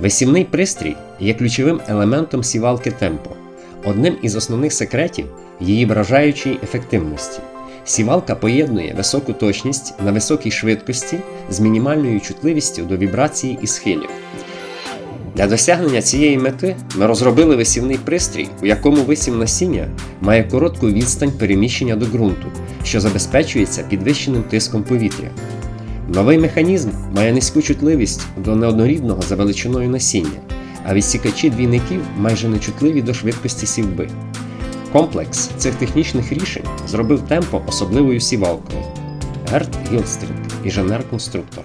Висівний пристрій є ключовим елементом сівалки темпо, одним із основних секретів її вражаючої ефективності. Сівалка поєднує високу точність на високій швидкості з мінімальною чутливістю до вібрації і схилів. Для досягнення цієї мети ми розробили висівний пристрій, у якому висів насіння має коротку відстань переміщення до ґрунту, що забезпечується підвищеним тиском повітря. Новий механізм має низьку чутливість до неоднорідного за величиною насіння, а відсікачі двійників майже нечутливі до швидкості сівби. Комплекс цих технічних рішень зробив темпо особливою сівалкою. Герт Гілстрінг, інженер-конструктор.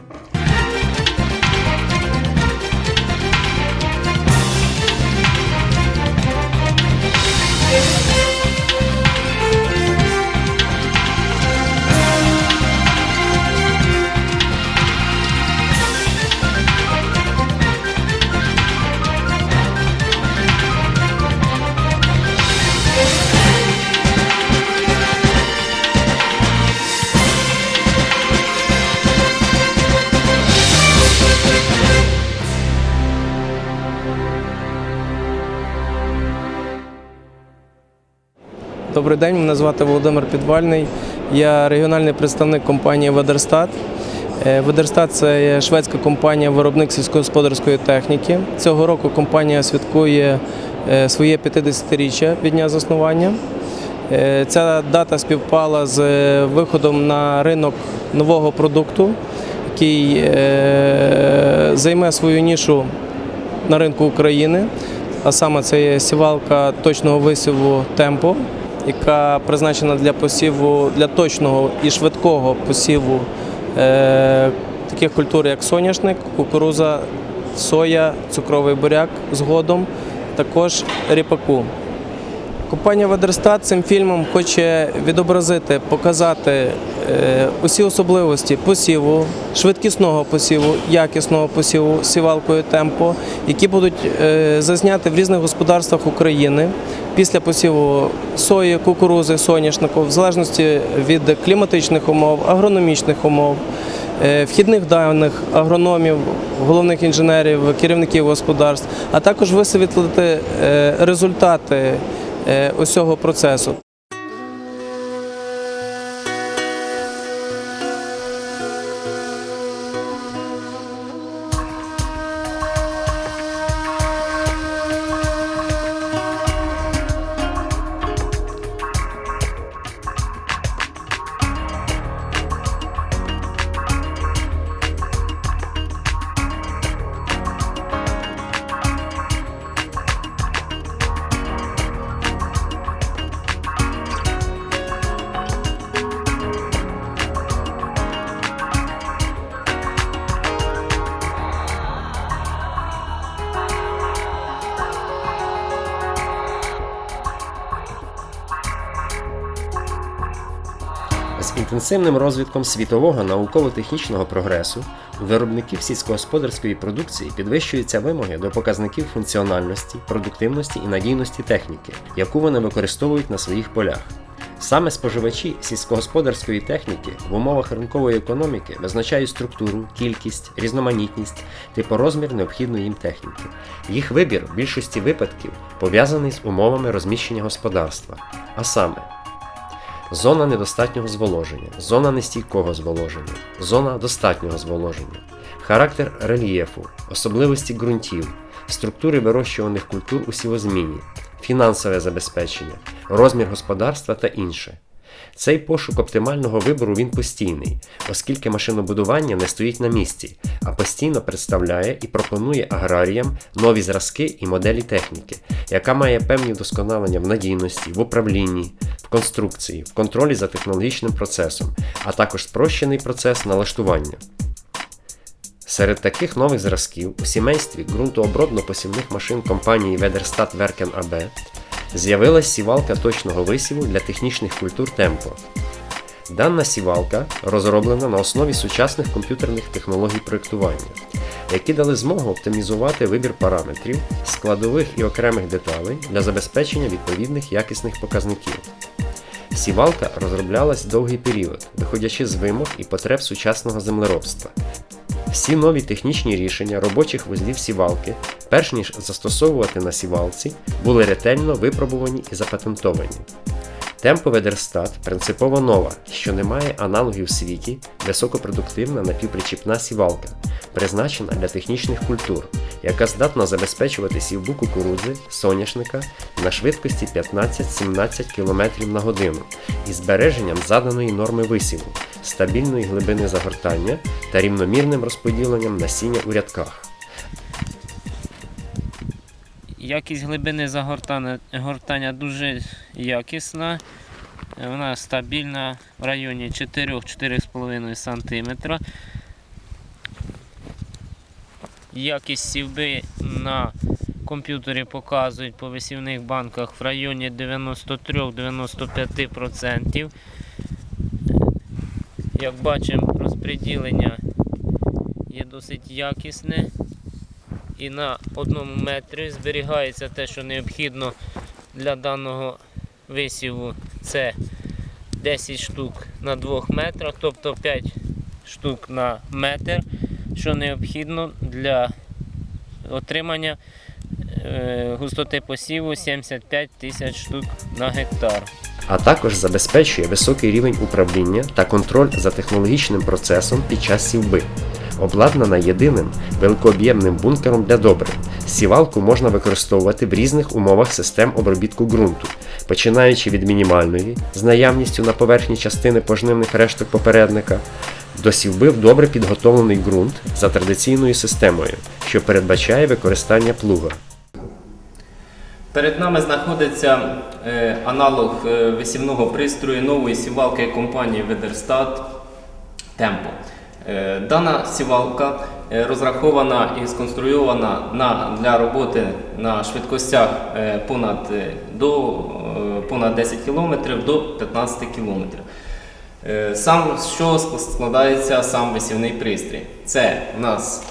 Добрий день, мене звати Володимир Підвальний. Я регіональний представник компанії Ведерстат. Е, Ведерстат це шведська компанія, виробник сільськогосподарської техніки. Цього року компанія святкує е, своє 50-річчя від дня заснування. Е, Ця дата співпала з виходом на ринок нового продукту, який займе свою нішу на ринку України. А саме це є сівалка точного висіву темпо, яка призначена для посіву для точного і швидкого посіву е, таких культур, як соняшник, кукуруза, соя, цукровий буряк згодом, також ріпаку. Компанія Ведерстат цим фільмом хоче відобразити, показати е, усі особливості посіву, швидкісного посіву, якісного посіву сівалкою темпо, які будуть е, зазняти в різних господарствах України після посіву сої, кукурузи, соняшнику, в залежності від кліматичних умов, агрономічних умов. е, Вхідних даних агрономів, головних інженерів, керівників господарств, а також висвітлити результати усього процесу. Інтенсивним розвитком світового науково-технічного прогресу у виробників сільськогосподарської продукції підвищуються вимоги до показників функціональності, продуктивності і надійності техніки, яку вони використовують на своїх полях. Саме споживачі сільськогосподарської техніки в умовах ринкової економіки визначають структуру, кількість, різноманітність, типорозмір необхідної їм техніки. Їх вибір в більшості випадків пов'язаний з умовами розміщення господарства, а саме Зона недостатнього зволоження, зона нестійкого зволоження, зона достатнього зволоження, характер рельєфу, особливості ґрунтів, структури вирощуваних культур у сівозміні, фінансове забезпечення, розмір господарства та інше. Цей пошук оптимального вибору він постійний, оскільки машинобудування не стоїть на місці, а постійно представляє і пропонує аграріям нові зразки і моделі техніки, яка має певні вдосконалення в надійності, в управлінні, в конструкції, в контролі за технологічним процесом, а також спрощений процес налаштування. Серед таких нових зразків у сімействі ґрунтообробно-посівних машин компанії Ведерстат Веркен АБ з'явилась сівалка точного висіву для технічних культур Темпо. Дана сівалка розроблена на основі сучасних комп'ютерних технологій проєктування, які дали змогу оптимізувати вибір параметрів, складових і окремих деталей для забезпечення відповідних якісних показників. Сівалка розроблялась довгий період, виходячи з вимог і потреб сучасного землеробства. Всі нові технічні рішення робочих вузлів сівалки, перш ніж застосовувати на сівалці, були ретельно випробувані і запатентовані. Темпове Дерстат принципово нова, що не має аналогів в світі, високопродуктивна напівпричіпна сівалка, призначена для технічних культур, яка здатна забезпечувати сівбу кукурудзи, соняшника на швидкості 15-17 км на годину із збереженням заданої норми висіву, стабільної глибини загортання та рівномірним розподіленням насіння у рядках. Якість глибини загортання гортання дуже якісна. Вона стабільна в районі 4-4,5 см. Якість сівби на комп'ютері показують по висівних банках в районі 93-95%. Як бачимо, розподілення є досить якісне і на одному метрі зберігається те, що необхідно для даного висіву. Це 10 штук на 2 метрах, тобто 5 штук на метр, що необхідно для отримання е, густоти посіву 75 тисяч штук на гектар. а також забезпечує високий рівень управління та контроль за технологічним процесом під час сівби. Обладнана єдиним великооб'ємним бункером для добрив. Сівалку можна використовувати в різних умовах систем обробітку ґрунту, починаючи від мінімальної з наявністю на поверхні частини пожнивних решток попередника, до сівби в добре підготовлений ґрунт за традиційною системою, що передбачає використання плуга. Перед нами знаходиться е, аналог е, висівного пристрою нової сівалки компанії Ведерстат Tempo. Е, Дана сівалка розрахована і сконструйована на, для роботи на швидкостях понад, до, понад 10 км до 15 км. Е, Сам чого складається сам висівний пристрій? Це у нас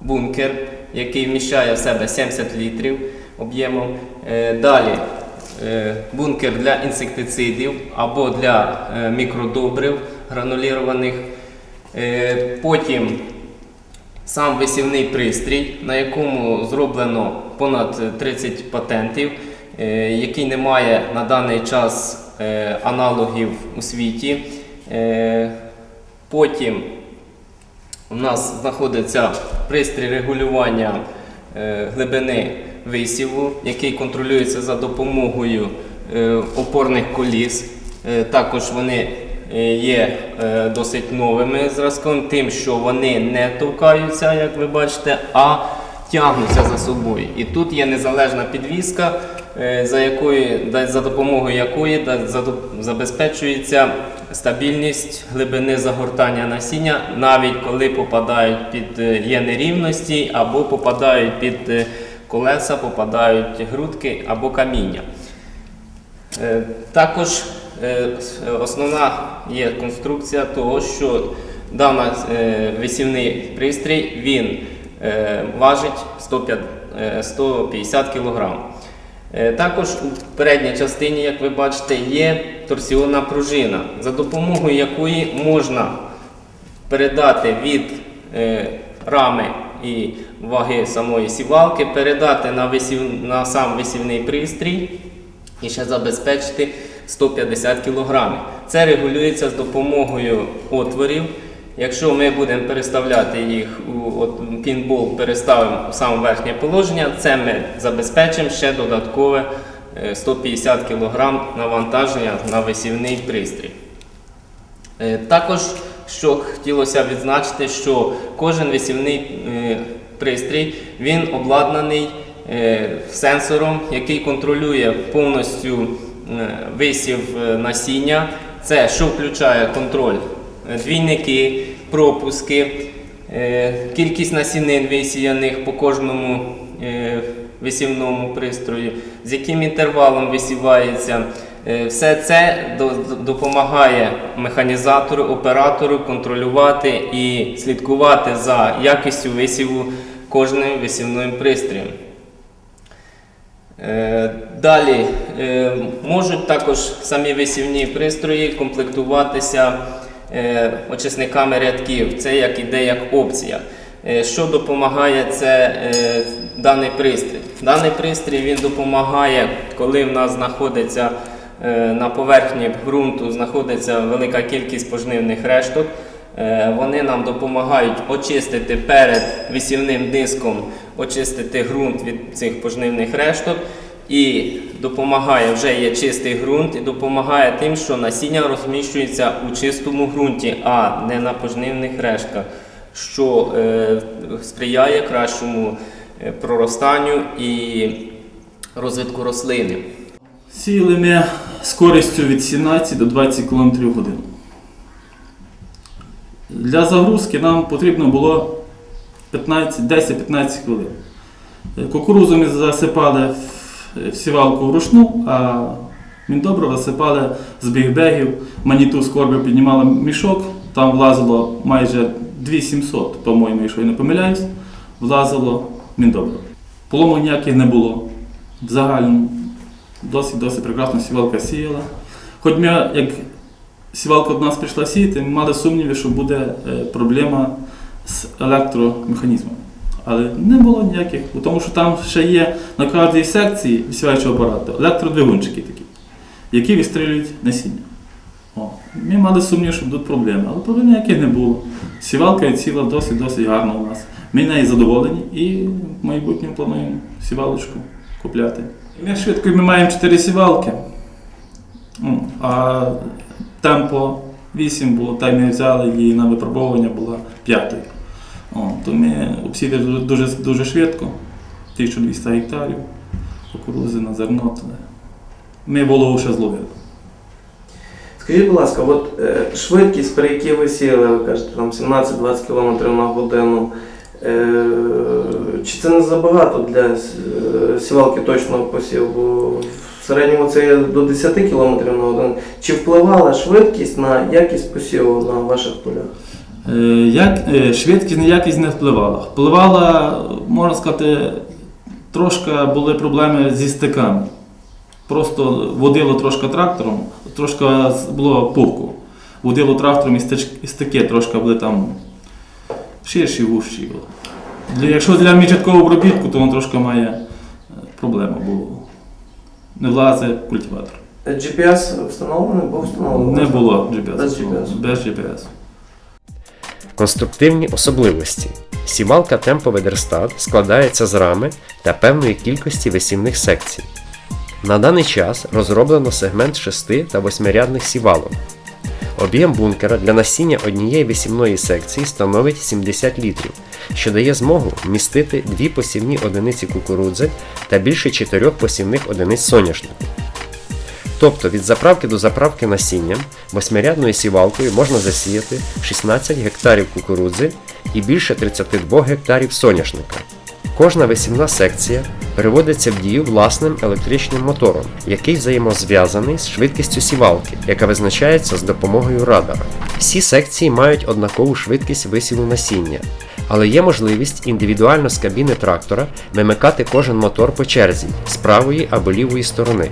бункер, який вміщає в себе 70 літрів об'ємом. Е, Далі е, бункер для інсектицидів або для мікродобрив гранулірованих. Потім сам висівний пристрій, на якому зроблено понад 30 патентів, який не має на даний час аналогів у світі. Е, Потім у нас знаходиться пристрій регулювання е, глибини висіву, який контролюється за допомогою е, опорних коліс. Е, Також вони е, є е, досить новими зразком, тим, що вони не товкаються, як ви бачите, а тягнуться за собою. І тут є незалежна підвіска, е, за, якою, да- за допомогою якої забезпечується стабільність глибини загортання насіння, навіть коли попадають під е, є нерівності або попадають під е, колеса, попадають грудки або каміння. Е, Також е, основна є конструкція того, що даний висівний пристрій він е, важить 150 е, 150 кг. Також у передній частині, як ви бачите, є торсіонна пружина, за допомогою якої можна передати від е, рами і ваги самої сівалки, передати на, висів, на сам висівний пристрій і ще забезпечити 150 кг. Це регулюється з допомогою отворів. Якщо ми будемо переставляти їх у от, пінбол, переставимо в саме верхнє положення, це ми забезпечимо ще додаткове е, 150 кг навантаження на висівний пристрій. Е, Також, що хотілося відзначити, що кожен висівний е, пристрій він обладнаний е, сенсором, який контролює повністю е, висів е, насіння. Це що включає контроль е, двійники, пропуски, е, кількість насінин висіяних по кожному е, висівному пристрою, з яким інтервалом висівається. Е, Все це до- до- допомагає механізатору, оператору контролювати і слідкувати за якістю висіву кожним висівним пристроєм. Далі можуть також самі висівні пристрої комплектуватися очисниками рядків. Це як іде як опція. Е, Що допомагає це е, даний пристрій? Даний пристрій він допомагає, коли в нас знаходиться е, на поверхні ґрунту знаходиться велика кількість пожнивних решток. Е, Вони нам допомагають очистити перед висівним диском, очистити ґрунт від цих пожнивних решток. І допомагає, вже є чистий ґрунт, і допомагає тим, що насіння розміщується у чистому ґрунті, а не на пожнивних рештках, що е, сприяє кращому е, проростанню і розвитку рослини. Сіяли ми з користю від 17 до 20 км в годину. Для загрузки нам потрібно було 10-15 хвилин. Е, Кукурузу ми засипали сівалку вручну, а міндобро засипали з бігбегів. Маніту з корби піднімала мішок, там влазило майже 2700, по-моєму, якщо я не помиляюсь, влазило міндобро. Полому ніяких не було. В загальному досить досить прекрасно сівалка сіяла. Хоч ми, як сівалка до нас прийшла сіяти, ми мали сумніви, що буде е, проблема з електромеханізмом. Але не було ніяких, тому що там ще є на кожній секції сіваючого апарату електродвигунчики такі, які відстрілюють насіння. О, ми мали сумнів, що будуть проблеми, але проблем ніяких не було. Сівалка ціла досить досить гарна у нас. Ми нею задоволені і в майбутньому плануємо сівалочку купляти. Ми швидко ми маємо 4 сівалки, а темпо 8 було, та й ми взяли її на випробовування була п'ятою. О, то ми обсіли дуже, дуже швидко, 1200 гектарів, кукурузи на зерно. Ми вологу ще зловили. Скажіть, будь ласка, от е, швидкість, при якій ви сіяли, ви кажете, там 17-20 км на годину. Е, чи це не забагато для е, сівалки точного посіву? Бо в середньому це є до 10 км на годину. Чи впливала швидкість на якість посіву на ваших полях? Е, Як, е, швидкість ніякість не впливала. Впливала, можна сказати, трошки були проблеми зі стиками. Просто водило трошки трактором, трошки було пухку. Водило трактором і стики трошки були там ширші, вужчі. Якщо для мічаткового обробітку, то він трошки має е, проблему, бо не влазить культиватор. GPS встановлений, був встановлений? Не було GPS. Без GPS. Без GPS. Конструктивні особливості. Сівалка Tempo Ведерстат складається з рами та певної кількості висівних секцій. На даний час розроблено сегмент 6 та 8-рядних сівалок. Об'єм бункера для насіння однієї висівної секції становить 70 літрів, що дає змогу вмістити дві посівні одиниці кукурудзи та більше 4 посівних одиниць соняшнику. Тобто від заправки до заправки насінням восьмирядною сівалкою можна засіяти 16 гектарів кукурудзи і більше 32 гектарів соняшника. Кожна висівна секція приводиться в дію власним електричним мотором, який взаємозв'язаний з швидкістю сівалки, яка визначається з допомогою радара. Всі секції мають однакову швидкість висіву насіння, але є можливість індивідуально з кабіни трактора вимикати кожен мотор по черзі з правої або лівої сторони.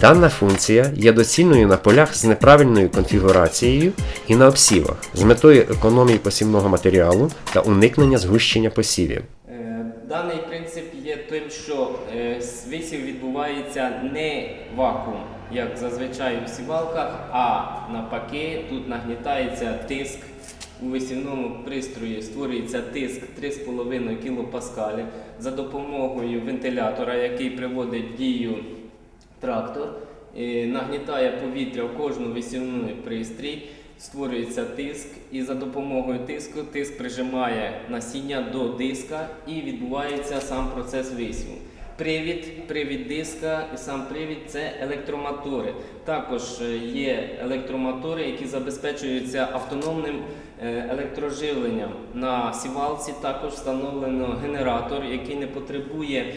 Дана функція є доцільною на полях з неправильною конфігурацією і на обсівах з метою економії посівного матеріалу та уникнення згущення посівів. Е, Даний принцип є тим, що е, висів відбувається не вакуум, як зазвичай у сівалках, а навпаки, тут нагнітається тиск у висівному пристрої, створюється тиск 3,5 кПа за допомогою вентилятора, який приводить дію трактор, е, нагнітає повітря в кожну висівну пристрій, створюється тиск, і за допомогою тиску тиск прижимає насіння до диска і відбувається сам процес висіву. Привід, привід диска і сам привід це електромотори. Також е, є електромотори, які забезпечуються автономним е, електроживленням. На сівалці також встановлено генератор, який не потребує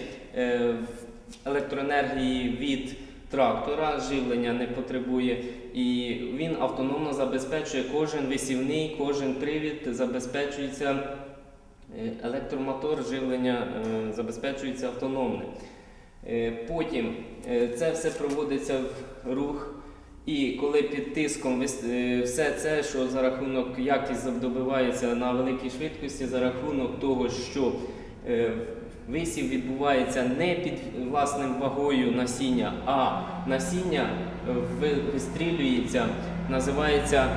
електроенергії від трактора, живлення не потребує, і він автономно забезпечує кожен висівний, кожен привід забезпечується е, електромотор, живлення е, забезпечується автономне. Е, Потім це все проводиться в рух І коли під тиском все це, що за рахунок якість добивається на великій швидкості, за рахунок того, що висів відбувається не під власним вагою насіння, а насіння е, вистрілюється, називається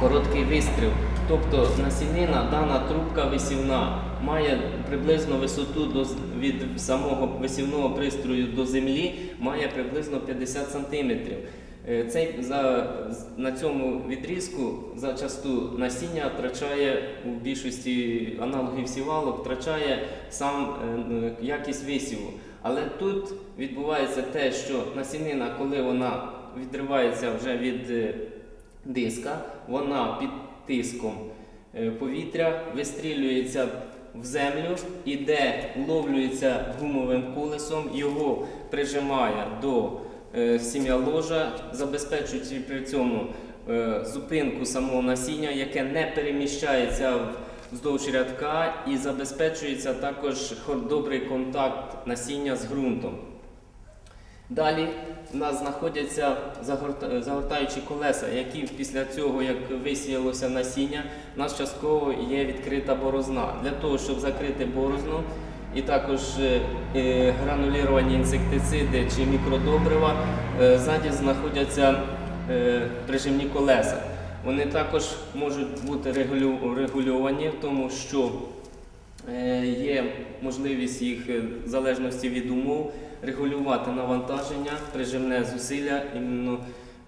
короткий вистріл. Тобто насінина, дана трубка висівна, має приблизно висоту до, від самого висівного пристрою до землі, має приблизно 50 см. Цей, за, на цьому відрізку зачасту насіння втрачає у більшості аналогів сівалок, втрачає сам е, якість висіву. Але тут відбувається те, що насінина, коли вона відривається вже від е, диска, вона під тиском е, повітря вистрілюється в землю, іде, ловлюється гумовим колесом, його прижимає до е, сім'я ложа, забезпечуючи при цьому е, зупинку самого насіння, яке не переміщається вздовж рядка і забезпечується також добрий контакт насіння з ґрунтом. Далі в нас знаходяться загортаючі колеса, які після цього, як висіялося насіння, у нас частково є відкрита борозна. Для того, щоб закрити борозну, і також е, е, грануліровані інсектициди чи мікродобрива, е, ззаді знаходяться прижимні колеса. Вони також можуть бути регульовані, тому що Є можливість їх в залежності від умов регулювати навантаження, прижимне зусилля іменно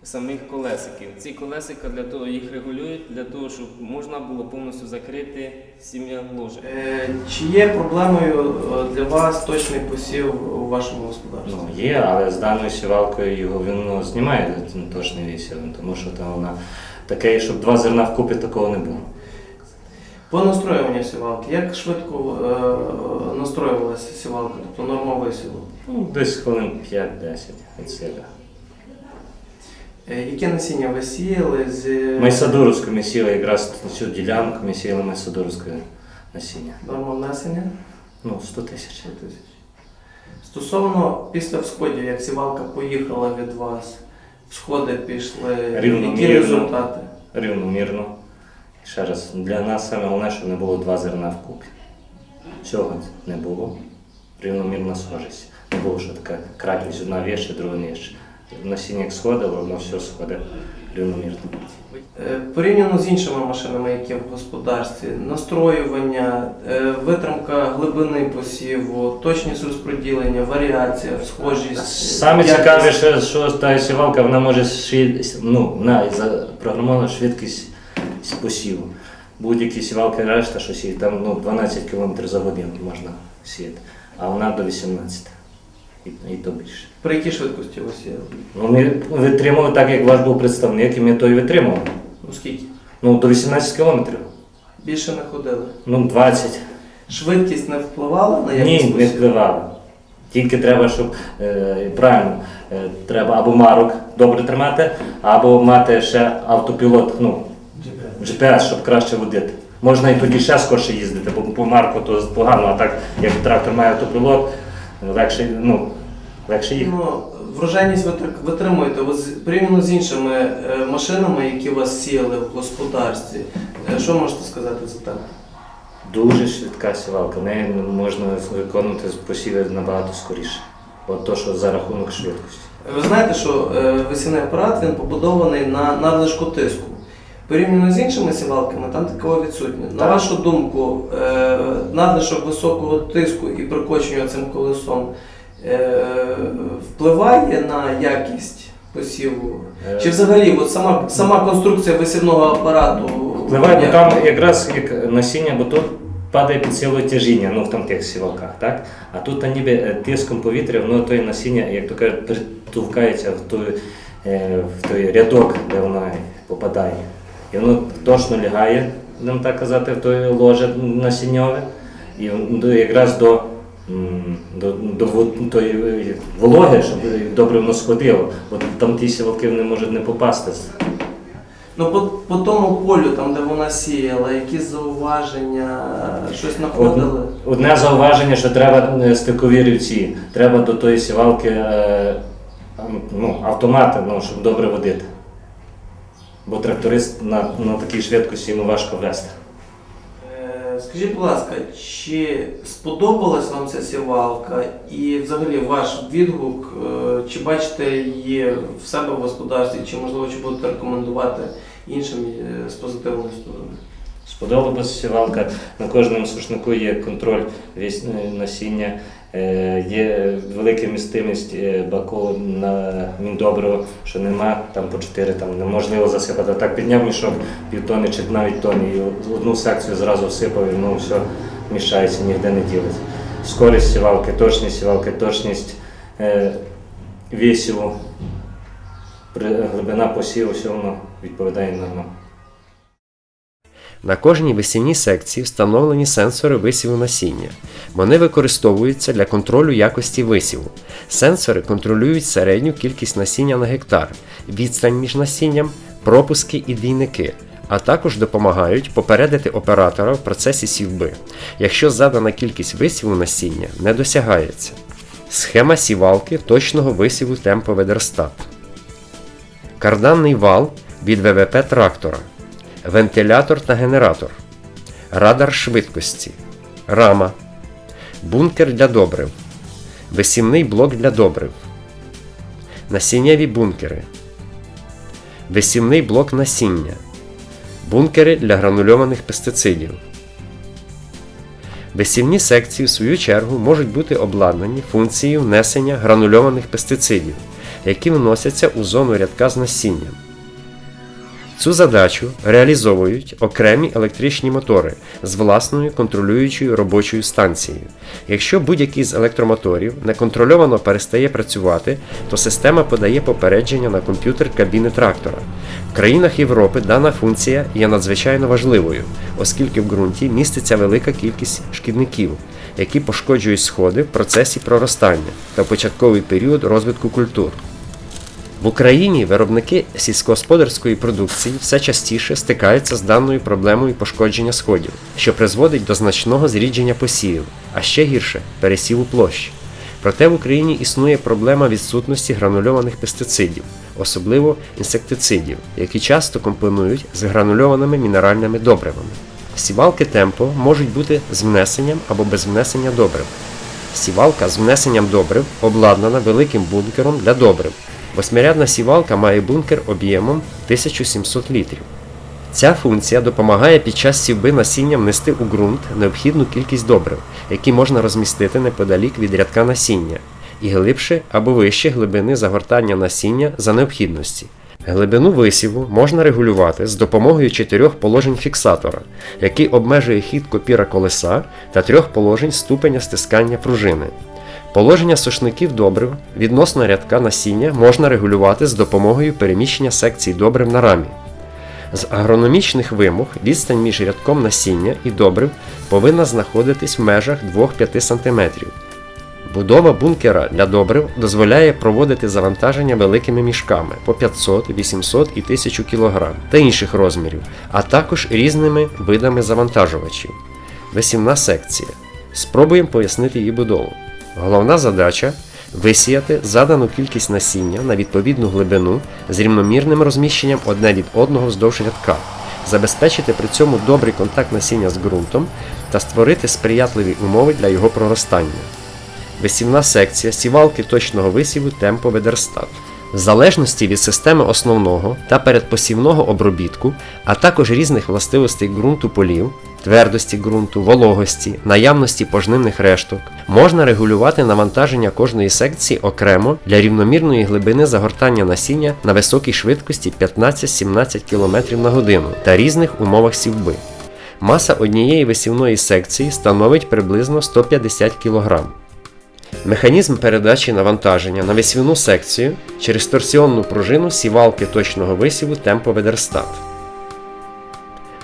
самих колесиків. Ці колесика для того їх регулюють, для того, щоб можна було повністю закрити сім'я ложа. Е, Чи є проблемою е, для вас точний посів у вашому господарстві? Ну, є, але з даною сівалкою його він ну, знімає ten точний вісів, тому що там вона таке, щоб два зерна вкупі такого не було. По настроюванню сівалки, як швидко е, настроювалася сівалка, тобто норма висіву? Ну, десь хвилин 5-10 від себе. Е, Яке насіння ви сіяли з Майсадуровську ми сіли якраз на цю ділянку, ми сіяли майсадуровське насіння. норма внесення? Ну, 100 тисяч. 100 тисяч. Стосовно після всходів, як сівалка поїхала від вас, всходи пішли, які результати? Рівномірно. Ще раз, для нас саме головне, щоб не було два зерна вкупі. Цього не було. Рівномірна схожість. Не було, що така кратність одна віща, друга нижче. Насіння як сходило, воно все сходить рівномірно. Е, Порівняно з іншими машинами, які в господарстві, настроювання, е, витримка глибини посіву, точність розподілення, варіація, схожість. Саме якість. цікаве, що, та сівалка вона може швид- ну, вона запрограмована швидкість посіву. Будь-які сівалки решта, що сіють, там ну, 12 км за годину можна сіяти, а вона до 18 і, і то більше. При якій швидкості ви сіяли? Ну, ми витримали так, як ваш був представник, і ми то і витримали. Ну скільки? Ну, до 18 кілометрів. Більше не ходили. Ну, 20. Швидкість не впливала на Ні, не посіву? впливало. Тільки треба, щоб е, правильно, е, треба або марок добре тримати, або мати ще автопілот, ну, GPS, щоб краще водити. Можна і тоді ще скорше їздити, бо по марку то погано, а так як трактор має автопілот, легше, ну, легше їхати. Ну, врожайність ви так витримуєте. З- порівняно з іншими е, машинами, які у вас сіяли в господарстві. Е, Що можете сказати за те? Дуже швидка сівалка, нею можна виконувати посіви набагато скоріше. От то, що за рахунок швидкості. Ви знаєте, що е, весільний апарат він побудований на надлишку тиску. Порівняно з іншими сівалками, там такого відсутнє. На вашу думку, е, надлишок високого тиску і прикочення цим колесом е, впливає на якість посіву? Е, Чи взагалі от сама, сама конструкція висівного апарату? Впливає, бо там якраз як насіння, бо тут падає під силою тяжіння, ну в там тих сівалках, так? А тут та ніби е, тиском повітря, воно той насіння, як то кажуть, притовкається в той, е, в той рядок, де воно попадає. І воно точно лягає, будемо так казати, в той ложе насінньове. І якраз до, до, до во- тої е, вологи, щоб добре воно сходило, бо там ті сівалки вони можуть не попасти. Ну, по, по тому полю, там, де вона сіяла, якісь зауваження, щось знаходили? Одне зауваження, що треба е, стикові рівці. Треба до тої сівалки е, ну, автомати, ну, щоб добре водити. Бо тракторист на, на такій швидкості йому важко вести. Скажіть, будь ласка, чи сподобалась вам ця сівалка і взагалі ваш відгук, е, чи бачите її в себе в господарстві, чи можливо чи будете рекомендувати іншим е, з позитивної сторони? Сподобалася сівалка. На кожному сушнику є контроль е, насіння, є велика містимість е, баку на міндобриво, що нема там по 4, там неможливо засипати. Так підняв мішок півтони чи навіть тоні, і одну секцію зразу всипав, і воно все мішається, ніде не ділиться. Скорість сівалки, точність сівалки, точність е, висіву, при- глибина посіву, все воно відповідає нормально. На кожній весільній секції встановлені сенсори висіву насіння. Вони використовуються для контролю якості висіву. Сенсори контролюють середню кількість насіння на гектар, відстань між насінням, пропуски і двійники, а також допомагають попередити оператора в процесі сівби, якщо задана кількість висіву насіння не досягається. Схема сівалки точного висіву темпо Ведерстат. Карданний вал від ВВП трактора вентилятор та генератор, радар швидкості, рама, бункер для добрив, висівний блок для добрив, насіннєві бункери, висівний блок насіння, бункери для гранульованих пестицидів. Висівні секції, в свою чергу, можуть бути обладнані функцією внесення гранульованих пестицидів, які вносяться у зону рядка з насінням. Цю задачу реалізовують окремі електричні мотори з власною контролюючою робочою станцією. Якщо будь-який з електромоторів неконтрольовано перестає працювати, то система подає попередження на комп'ютер кабіни трактора. В країнах Європи дана функція є надзвичайно важливою, оскільки в ґрунті міститься велика кількість шкідників, які пошкоджують сходи в процесі проростання та початковий період розвитку культур. В Україні виробники сільськогосподарської продукції все частіше стикаються з даною проблемою пошкодження сходів, що призводить до значного зрідження посівів, а ще гірше пересіву площ. Проте в Україні існує проблема відсутності гранульованих пестицидів, особливо інсектицидів, які часто компонують з гранульованими мінеральними добривами. Сівалки темпо можуть бути з внесенням або без внесення добрив. Сівалка з внесенням добрив обладнана великим бункером для добрив. Восьмирядна сівалка має бункер об'ємом 1700 літрів. Ця функція допомагає під час сівби насіння внести у ґрунт необхідну кількість добрив, які можна розмістити неподалік від рядка насіння, і глибше або вище глибини загортання насіння за необхідності. Глибину висіву можна регулювати з допомогою чотирьох положень фіксатора, який обмежує хід копіра колеса та трьох положень ступеня стискання пружини. Положення сушників добрив відносно рядка насіння можна регулювати з допомогою переміщення секцій добрив на рамі. З агрономічних вимог відстань між рядком насіння і добрив повинна знаходитись в межах 2-5 см. Будова бункера для добрив дозволяє проводити завантаження великими мішками по 500, 800 і 1000 кг та інших розмірів, а також різними видами завантажувачів. Висівна секція. Спробуємо пояснити її будову. Головна задача висіяти задану кількість насіння на відповідну глибину з рівномірним розміщенням одне від одного вздовж рядка, забезпечити при цьому добрий контакт насіння з ґрунтом та створити сприятливі умови для його проростання. Висівна секція сівалки точного висіву темпо Ведерстат. В залежності від системи основного та передпосівного обробітку, а також різних властивостей ґрунту полів, твердості ґрунту, вологості, наявності пожнивних решток, можна регулювати навантаження кожної секції окремо для рівномірної глибини загортання насіння на високій швидкості 15-17 км на годину та різних умовах сівби. Маса однієї висівної секції становить приблизно 150 кг. Механізм передачі навантаження на висівну секцію через торсіонну пружину сівалки точного висіву темпо Ведерстат.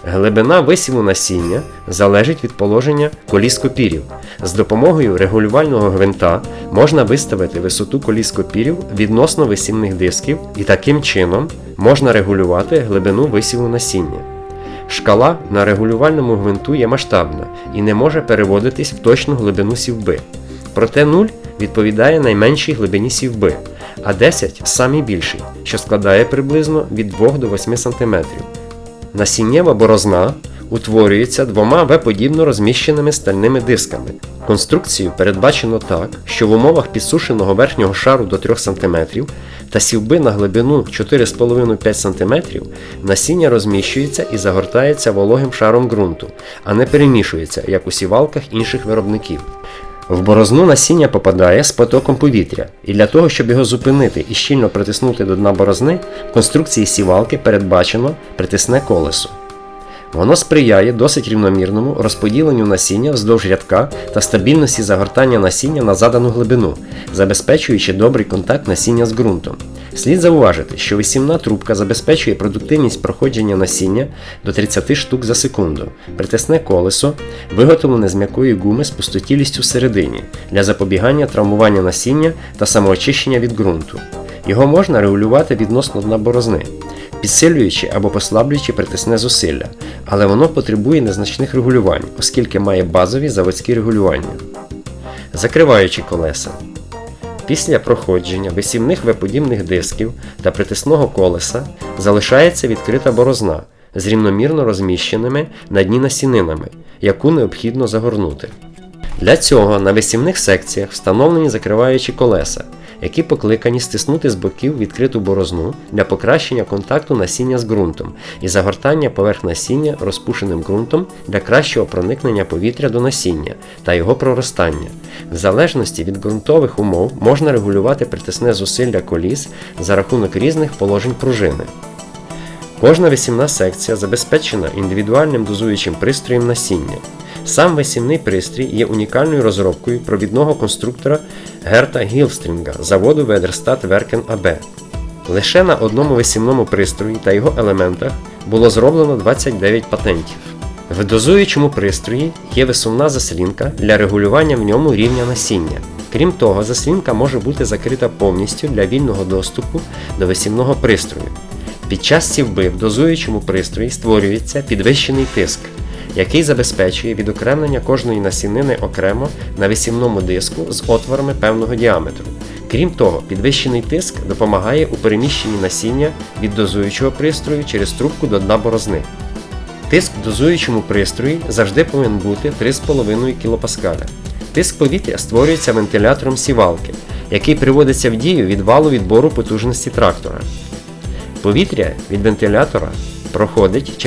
Глибина висіву насіння залежить від положення коліс копірів. З допомогою регулювального гвинта можна виставити висоту коліс копірів відносно висівних дисків і таким чином можна регулювати глибину висіву насіння. Шкала на регулювальному гвинту є масштабна і не може переводитись в точну глибину сівби. Проте нуль відповідає найменшій глибині сівби, а 10 самій більшій, що складає приблизно від 2 до 8 см. Насіннєва борозна утворюється двома В-подібно розміщеними стальними дисками. Конструкцію передбачено так, що в умовах підсушеного верхнього шару до 3 см та сівби на глибину 4,5-5 см насіння розміщується і загортається вологим шаром ґрунту, а не перемішується, як у сівалках інших виробників. В борозну насіння попадає з потоком повітря, і для того, щоб його зупинити і щільно притиснути до дна борозни, в конструкції сівалки передбачено притисне колесо. Воно сприяє досить рівномірному розподіленню насіння вздовж рядка та стабільності загортання насіння на задану глибину, забезпечуючи добрий контакт насіння з ґрунтом. Слід зауважити, що висівна трубка забезпечує продуктивність проходження насіння до 30 штук за секунду. Притисне колесо виготовлене з м'якої гуми з пустотілістю всередині для запобігання травмування насіння та самоочищення від ґрунту. Його можна регулювати відносно дна борозни, підсилюючи або послаблюючи притисне зусилля, але воно потребує незначних регулювань, оскільки має базові заводські регулювання. Закриваючи колеса. Після проходження висівних веподібних дисків та притисного колеса залишається відкрита борозна з рівномірно розміщеними на дні насінинами, яку необхідно загорнути. Для цього на висівних секціях встановлені закриваючі колеса, які покликані стиснути з боків відкриту борозну для покращення контакту насіння з ґрунтом і загортання поверх насіння розпушеним ґрунтом для кращого проникнення повітря до насіння та його проростання. В залежності від ґрунтових умов можна регулювати притисне зусилля коліс за рахунок різних положень пружини. Кожна висівна секція забезпечена індивідуальним дозуючим пристроєм насіння. Сам висівний пристрій є унікальною розробкою провідного конструктора Герта Гілстрінга заводу Ведерстат Веркен АБ. Лише на одному висівному пристрої та його елементах було зроблено 29 патентів. В дозуючому пристрої є висувна заслінка для регулювання в ньому рівня насіння. Крім того, заслінка може бути закрита повністю для вільного доступу до висівного пристрою. Під час сівби в дозуючому пристрої створюється підвищений тиск, який забезпечує відокремлення кожної насінини окремо на висівному диску з отворами певного діаметру. Крім того, підвищений тиск допомагає у переміщенні насіння від дозуючого пристрою через трубку до дна борозни. Тиск в дозуючому пристрої завжди повинен бути 3,5 кПа. Тиск повітря створюється вентилятором сівалки, який приводиться в дію від валу відбору потужності трактора. Повітря від вентилятора проходить через